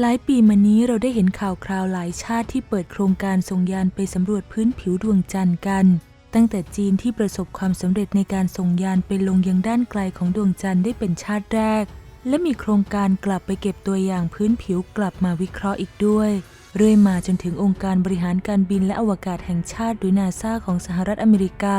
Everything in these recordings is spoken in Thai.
หลายปีมานี้เราได้เห็นข่าวคราวหลายชาติที่เปิดโครงการส่งยานไปสำรวจพื้นผิวดวงจันทร์กัน ตั้งแต่จีนที่ประสบความสำเร็จในการส่งยานไปลงยังด้านไกลของดวงจันทร์ได้เป็นชาติแรก และมีโครงการกลับไปเก็บตัวอย่างพื้นผิวกลับมาวิเคราะห์อีกด้วย เรื่อยมาจนถึงองค์การบริหารการบินและอวกาศแห่งชาติหรือนาซาของสหรัฐอเมริกา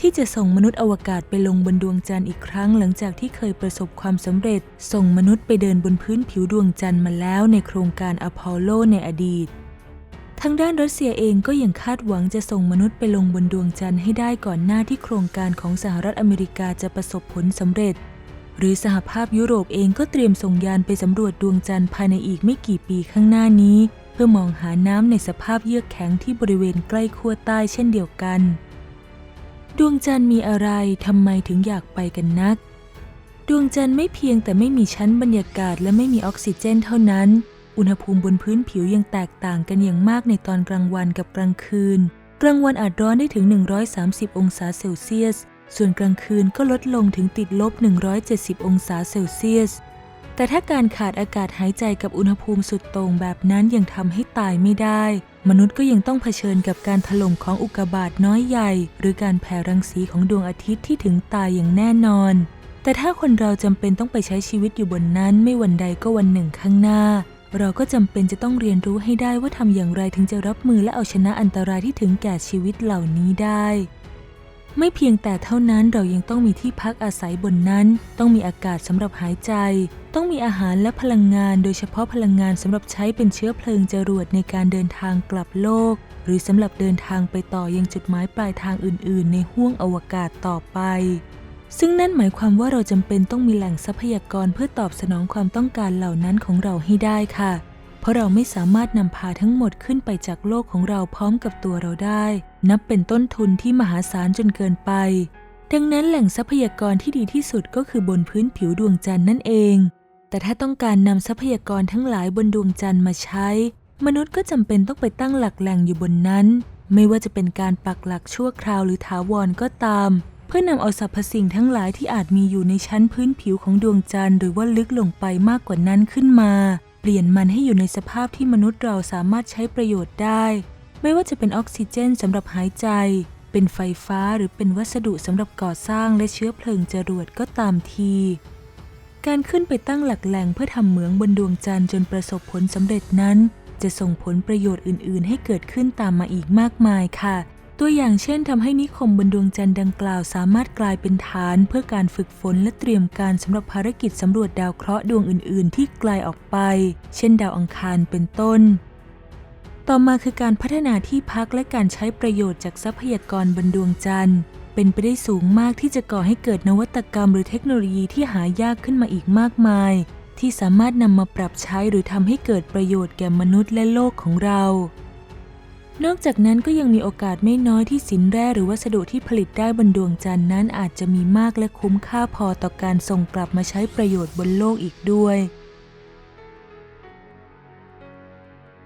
ที่จะส่งมนุษย์อวกาศไปลงบนดวงจันทร์อีกครั้งหลังจากที่เคยประสบความสำเร็จ ส่งมนุษย์ไปเดินบนพื้นผิวดวงจันทร์มาแล้วในโครงการอพอลโลในอดีตทางด้านรัสเซียเองก็ยังคาดหวังจะส่งมนุษย์ไปลงบนดวงจันทร์ให้ได้ก่อนหน้าที่โครงการของสหรัฐอเมริกาจะประสบผลสำเร็จ หรือสหภาพยุโรปเองก็เตรียมส่งยานไปสำรวจดวงจันทร์ภายในอีกไม่กี่ปีข้างหน้านี้ เพื่อมองหาน้ำในสภาพเยือกแข็งที่บริเวณใกล้ขั้วใต้เช่นเดียวกัน ดวงจันทร์มีอะไรทำไมถึงอยากไปกันนัก ดวงจันทร์ไม่เพียงแต่ไม่มีชั้นบรรยากาศและไม่มีออกซิเจนเท่านั้น อุณหภูมิบนพื้นผิวยังแตกต่างกันอย่างมากในตอนกลางวันกับกลางคืน กลางวันอาจร้อนได้ถึง 130 องศาเซลเซียส ส่วนกลางคืนก็ลดลงถึงติดลบ 170 องศาเซลเซียส แต่ถ้าการขาดอากาศหายใจกับอุณหภูมิสุดโต่งแบบนั้นยังทำให้ตายไม่ได้ มนุษย์ก็ยังต้องเผชิญกับการถล่มของอุกกาบาตน้อยใหญ่ หรือการแผ่รังสีของดวงอาทิตย์ที่ถึงตายอย่างแน่นอน แต่ถ้าคนเราจำเป็นต้องไปใช้ชีวิตอยู่บนนั้นไม่วันใดก็วันหนึ่งข้างหน้า เราก็จำเป็นจะต้องเรียนรู้ให้ได้ว่าทำอย่างไรถึงจะรับมือและเอาชนะอันตรายที่ถึงแก่ชีวิตเหล่านี้ได้ ไม่เพียงแต่เท่านั้นเรายังต้องมีที่พักอาศัยบนนั้น ต้องมีอากาศสำหรับหายใจ ต้องมีอาหารและพลังงาน โดยเฉพาะพลังงานสำหรับใช้เป็นเชื้อเพลิงจรวดในการเดินทางกลับโลก หรือสำหรับเดินทางไปต่อยังจุดหมายปลายทางอื่น ๆ ในห้วงอวกาศต่อไป ซึ่งนั่นหมายความว่าเราจำเป็นต้องมีแหล่งทรัพยากรเพื่อตอบสนองความต้องการเหล่านั้นของเราให้ได้ค่ะ เพราะเราไม่สามารถนำพาทั้งหมดขึ้นไปจากโลกของเราพร้อมกับตัวเราได้ นับเป็นต้นทุนที่มหาศาลจนเกินไป ดังนั้นแหล่งทรัพยากรที่ดีที่สุดก็คือบนพื้นผิวดวงจันทร์นั่นเอง แต่ถ้าต้องการนำทรัพยากรทั้งหลายบนดวงจันทร์มาใช้ มนุษย์ก็จำเป็นต้องไปตั้งหลักแหล่งอยู่บนนั้น ไม่ว่าจะเป็นการปักหลักชั่วคราวหรือถาวรก็ตาม เพื่อนำเอาสรรพสิ่งทั้งหลายที่อาจมีอยู่ในชั้นพื้นผิวของดวงจันทร์หรือว่าลึกลงไปมากกว่านั้นขึ้นมา เปลี่ยนมันให้อยู่ในสภาพที่มนุษย์เราสามารถใช้ประโยชน์ได้ ไม่ว่าจะเป็นออกซิเจนสำหรับหายใจ เป็นไฟฟ้าหรือเป็นวัสดุสำหรับก่อสร้างและเชื้อเพลิงจรวดก็ตามที การขึ้นไปตั้งหลักแหล่งเพื่อทำเหมืองบนดวงจันทร์จนประสบผลสำเร็จนั้น จะส่งผลประโยชน์อื่น ๆ ให้เกิดขึ้นตามมาอีกมากมายค่ะ ตัวอย่างเช่นทำให้นิคมบนดวงจันทร์ดังกล่าวสามารถกลายเป็นฐาน เพื่อการฝึกฝนและเตรียมการสำหรับภารกิจสำรวจดาวเคราะห์ดวงอื่น ๆ ที่ไกลออกไป เช่นดาวอังคารเป็นต้น ต่อมาคือการพัฒนาที่พักและการใช้ประโยชน์จากทรัพยากรบนดวงจันทร์ เป็นไปได้สูงมากที่จะก่อให้เกิดนวัตกรรม หรือเทคโนโลยีที่หายากขึ้นมาอีกมากมาย ที่สามารถนำมาปรับใช้หรือทำให้เกิดประโยชน์แก่มนุษย์และโลกของเรา นอกจากนั้นก็ยังมีโอกาสไม่น้อยที่สินแร่หรือวัสดุที่ผลิตได้บนดวงจันทร์นั้นอาจจะมีมากและคุ้มค่าพอต่อการส่งกลับมาใช้ประโยชน์บนโลกอีกด้วย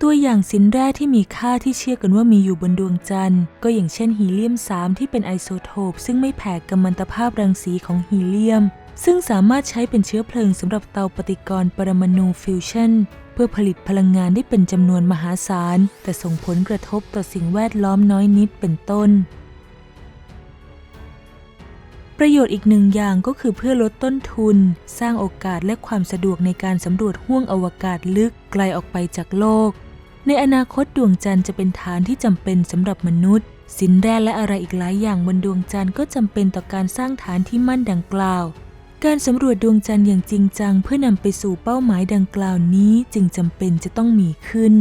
ตัวอย่างสินแร่ที่มีค่าที่เชื่อกันว่ามีอยู่บนดวงจันทร์ ก็อย่างเช่นฮีเลียม 3 ที่เป็นไอโซโทป ซึ่งไม่แผ่กัมมันตภาพรังสีของฮีเลียม ซึ่งสามารถใช้เป็นเชื้อเพลิงสำหรับเตาปฏิกรณ์ปรมาณูฟิวชั่น พื่อผลิตพลังงานได้เป็นจำนวนมหาศาล แต่ส่งผลกระทบต่อสิ่งแวดล้อมน้อยนิดเป็นต้น ประโยชน์อีกหนึ่งอย่างก็คือเพื่อลดต้นทุน สร้างโอกาสและความสะดวกในการสำรวจห้วงอวกาศลึกไกลออกไปจากโลก ในอนาคตดวงจันทร์จะเป็นฐานที่จำเป็นสำหรับมนุษย์ สินแร่และอะไรอีกหลายอย่างบนดวงจันทร์ก็จำเป็นต่อการสร้างฐานที่มั่นดังกล่าว การสำรวจดวงจันทร์อย่างจริงจังเพื่อนำไปสู่เป้าหมายดังกล่าวนี้จึงจำเป็นจะต้องมีขึ้น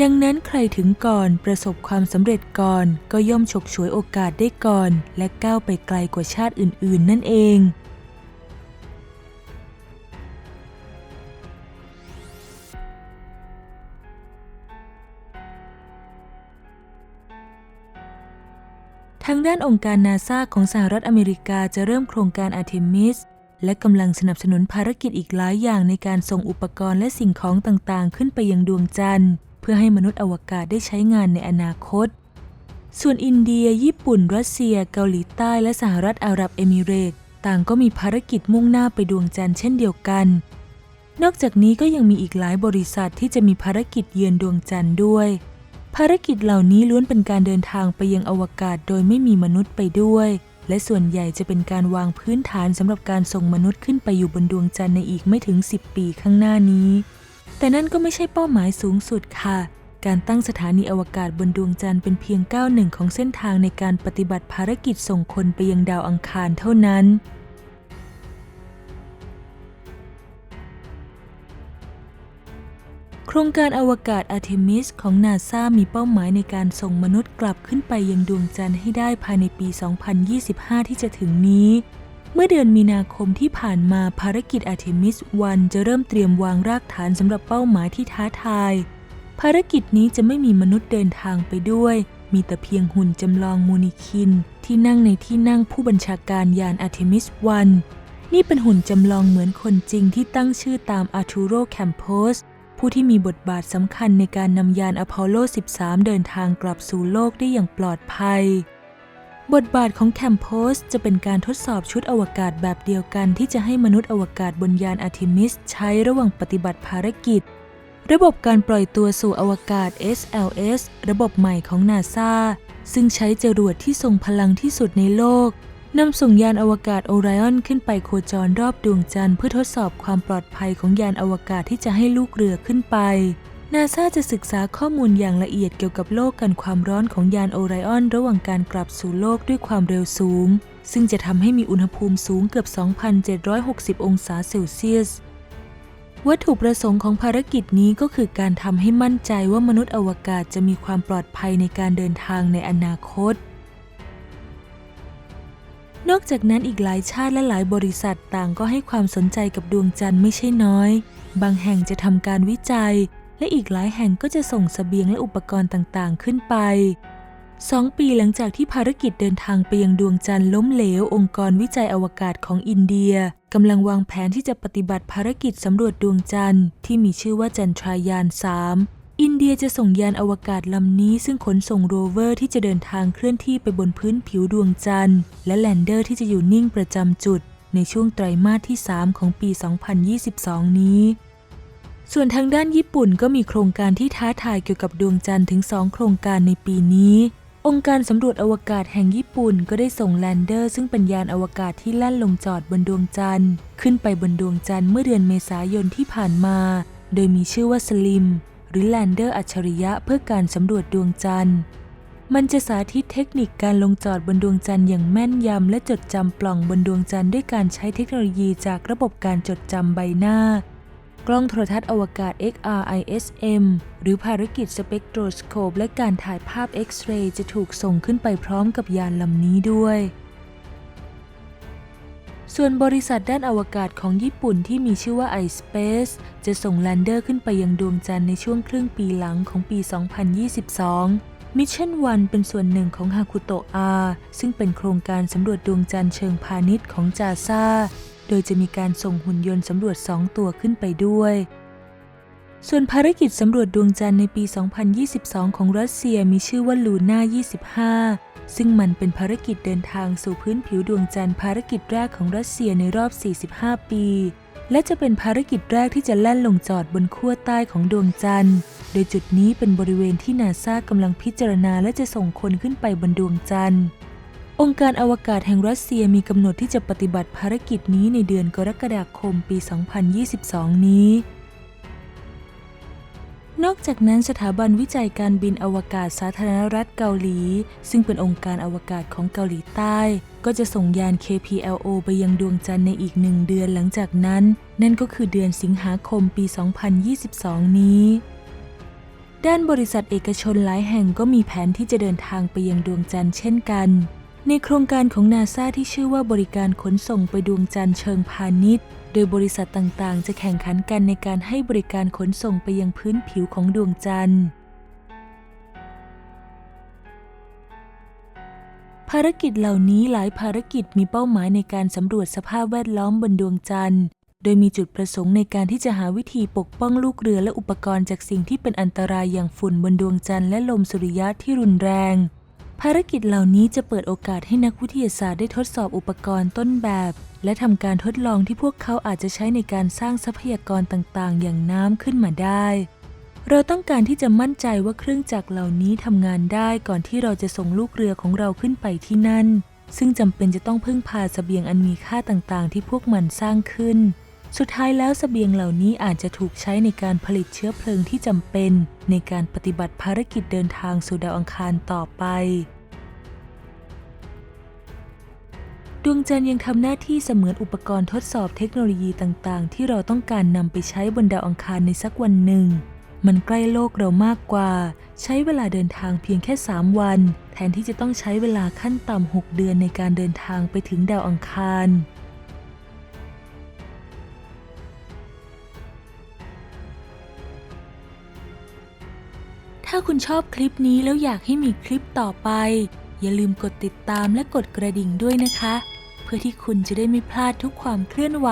ดังนั้นใครถึงก่อนประสบความสำเร็จก่อนก็ย่อมฉกฉวยโอกาสได้ก่อน และก้าวไปไกลกว่าชาติอื่น ๆ นั่นเองทางด้านองค์การนาซาของสหรัฐอเมริกาจะเริ่มโครงการอาร์เทมิส และกำลังสนับสนุนภารกิจอีกหลายอย่างในการส่งอุปกรณ์และสิ่งของต่างๆ ขึ้นไปยังดวงจันทร์ เพื่อให้มนุษย์อวกาศได้ใช้งานในอนาคต ส่วนอินเดีย ญี่ปุ่น รัสเซีย เกาหลีใต้และสหรัฐอาหรับเอมิเรตต่างก็มีภารกิจมุ่งหน้าไปดวงจันทร์เช่นเดียวกัน นอกจากนี้ก็ยังมีอีกหลายบริษัทที่จะมีภารกิจเยือนดวงจันทร์ด้วย ภารกิจเหล่านี้ล้วนเป็นการเดินทางไปยังอวกาศโดยไม่มีมนุษย์ไปด้วย และส่วนใหญ่จะเป็นการวางพื้นฐานสำหรับการส่งมนุษย์ขึ้นไปอยู่บนดวงจันทร์ในอีกไม่ถึง 10 ปีข้างหน้านี้ แต่นั่นก็ไม่ใช่เป้าหมายสูงสุดค่ะ การตั้งสถานีอวกาศบนดวงจันทร์เป็นเพียงก้าวหนึ่งของเส้นทางในการปฏิบัติภารกิจส่งคนไปยังดาวอังคารเท่านั้น ครงการอวกาศอาร์เทมิสของนาซามีเป้าหมายในการส่งมนุษย์กลับขึ้นไปยังดวงจันทร์ให้ได้ภายในปี 2025 ที่จะถึงนี้ เมื่อเดือนมีนาคมที่ผ่านมาภารกิจอาร์เทมิส1จะเริ่มเตรียมวางรากฐานสำหรับเป้าหมายที่ท้าทาย ภารกิจนี้จะไม่มีมนุษย์เดินทางไปด้วย มีแต่เพียงหุ่นจำลองมูนิคิน ที่นั่งในที่นั่งผู้บัญชาการยานอาร์เทมิส1นี่เป็นหุ่นจำลองเหมือนคนจริงที่ตั้งชื่อตามอาร์ทูโรแคมโพส ผู้ที่มีบทบาทสำคัญในการนำยานอพอลโล 13 เดินทางกลับสู่โลกได้อย่างปลอดภัย บทบาทของแคมโพสจะเป็นการทดสอบชุดอวกาศแบบเดียวกันที่จะให้มนุษย์อวกาศบนยานอาร์เทมิสใช้ระหว่างปฏิบัติภารกิจ ระบบการปล่อยตัวสู่อวกาศ SLS ระบบใหม่ของนาซาซึ่งใช้จรวดที่ทรงพลังที่สุดในโลก นำส่งยานอวกาศโอไรออนขึ้นไปโคจรรอบดวงจันทร์เพื่อทดสอบความปลอดภัยของยานอวกาศที่จะให้ลูกเรือขึ้นไป นาซาจะศึกษาข้อมูลอย่างละเอียดเกี่ยวกับโลกกันความร้อนของยานโอไรออนระหว่างการกลับสู่โลกด้วยความเร็วสูง ซึ่งจะทำให้มีอุณหภูมิสูงเกือบ 2,760 องศาเซลเซียส วัตถุประสงค์ของภารกิจนี้ก็คือการทำให้มั่นใจว่ามนุษย์อวกาศจะมีความปลอดภัยในการเดินทางในอนาคต นอกจากนั้นอีกหลายชาติและหลายบริษัทต่างก็ให้ความสนใจกับดวงจันทร์ไม่ใช่น้อย บางแห่งจะทำการวิจัย และอีกหลายแห่งก็จะส่งเสบียงและอุปกรณ์ต่างๆ ขึ้นไปสองปีหลังจากที่ภารกิจเดินทางไปยังดวงจันทร์ล้มเหลว องค์กรวิจัยอวกาศของอินเดียกำลังวางแผนที่จะปฏิบัติภารกิจสำรวจดวงจันทร์ที่มีชื่อว่าจันทรายาน 3 อินเดียจะส่งยานอวกาศลำนี้ซึ่งขนส่งโรเวอร์ที่จะเดินทางเคลื่อนที่ไปบนพื้นผิวดวงจันทร์ และแลนเดอร์ที่จะอยู่นิ่งประจำจุด ในช่วงไตรมาสที่ 3 ของปี 2022 นี้ ส่วนทางด้านญี่ปุ่นก็มีโครงการที่ท้าทายเกี่ยวกับดวงจันทร์ถึง 2 โครงการในปีนี้ องค์การสำรวจอวกาศแห่งญี่ปุ่นก็ได้ส่งแลนเดอร์ ซึ่งเป็นยานอวกาศที่แล่นลงจอดบนดวงจันทร์ ขึ้นไปบนดวงจันทร์เมื่อเดือนเมษายนที่ผ่านมา โดยมีชื่อว่าสลิม หรือแลนเดอร์อัจฉริยะเพื่อการสำรวจดวงจันทร์ มันจะสาธิตเทคนิคการลงจอดบนดวงจันทร์อย่างแม่นยำและจดจำปล่องบนดวงจันทร์ด้วยการใช้เทคโนโลยีจากระบบการจดจำใบหน้า กล้องโทรทัศน์อวกาศ XRISM หรือภารกิจสเปกโทรสโคปและการถ่ายภาพเอ็กซเรย์จะถูกส่งขึ้นไปพร้อมกับยานลำนี้ด้วย ส่วนบริษัทด้านอวกาศของญี่ปุ่นที่มีชื่อว่า iSpace จะส่งแลนเดอร์ขึ้นไปยังดวงจันทร์ในช่วงครึ่งปีหลังของปี 2022มิชชั่น1เป็นส่วนหนึ่งของฮาคุโตะอาซึ่งเป็นโครงการสำรวจดวงจันทร์เชิงพาณิชย์ของจาซาโดยจะมีการส่งหุ่นยนต์สำรวจ 2 ตัวขึ้นไปด้วย ส่วนภารกิจสำรวจดวงจันทร์ในปี 2022 ของรัสเซียมีชื่อว่าลูน่า 25 ซึ่งมันเป็นภารกิจเดินทางสู่พื้นผิวดวงจันทร์ภารกิจแรกของรัสเซียในรอบ 45 ปี และจะเป็นภารกิจแรกที่จะแล่นลงจอดบนขั้วใต้ของดวงจันทร์ โดยจุดนี้เป็นบริเวณที่นาซากำลังพิจารณาและจะส่งคนขึ้นไปบนดวงจันทร์ องค์การอวกาศแห่งรัสเซียมีกำหนดที่จะปฏิบัติภารกิจนี้ในเดือนกรกฎาคมปี 2022 นี้ นอกจากนั้นสถาบันวิจัยการบินอวกาศสาธารณรัฐเกาหลี ซึ่งเป็นองค์การอวกาศของเกาหลีใต้ ก็จะส่งยาน KPLO ไปยังดวงจันทร์ในอีกหนึ่งเดือนหลังจากนั้น นั่นก็คือเดือนสิงหาคมปี 2022 นี้ ด้านบริษัทเอกชนหลายแห่งก็มีแผนที่จะเดินทางไปยังดวงจันทร์เช่นกัน ในโครงการของนาซาที่ชื่อว่าบริการขนส่งไปดวงจันทร์เชิงพาณิชย์ โดยบริษัทต่างๆ จะแข่งขันกันในการให้บริการขนส่งไปยังพื้นผิวของดวงจันทร์ ภารกิจเหล่านี้หลายภารกิจมีเป้าหมายในการสำรวจสภาพแวดล้อมบนดวงจันทร์ โดยมีจุดประสงค์ในการที่จะหาวิธีปกป้องลูกเรือและอุปกรณ์จากสิ่งที่เป็นอันตรายอย่างฝุ่นบนดวงจันทร์และลมสุริยะที่รุนแรงภารกิจเหล่านี้จะเปิดโอกาสให้นักวิทยาศาสตร์ได้ทดสอบอุปกรณ์ต้นแบบ และทำการทดลองที่พวกเขาอาจจะใช้ในการสร้างทรัพยากรต่างๆ อย่างน้ำขึ้นมาได้ เราต้องการที่จะมั่นใจว่าเครื่องจักรเหล่านี้ทำงานได้ก่อนที่เราจะส่งลูกเรือของเราขึ้นไปที่นั่น ซึ่งจำเป็นจะต้องพึ่งพาสเสบียงอันมีค่าต่างๆ ที่พวกมันสร้างขึ้น สุดท้ายแล้วสเสบียงเหล่านี้อาจจะถูกใช้ในการผลิตเชื้อเพลิงที่จำเป็น ในการปฏิบัติภารกิจเดินทางสู่ดาวอังคารต่อไป ดวงจันทร์ยังทำหน้าที่เสมือนอุปกรณ์ทดสอบเทคโนโลยีต่างๆ ที่เราต้องการนำไปใช้บนดาวอังคารในสักวันหนึ่ง มันใกล้โลกเรามากกว่า ใช้เวลาเดินทางเพียงแค่ 3 วัน แทนที่จะต้องใช้เวลาขั้นต่ำ6เดือนในการเดินทางไปถึงดาวอังคารถ้าคุณชอบคลิปนี้แล้วอยากให้มีคลิปต่อไป อย่าลืมกดติดตามและกดกระดิ่งด้วยนะคะ พื่อที่คุณจะได้ไม่พลาดทุกความเคลื่อนไหว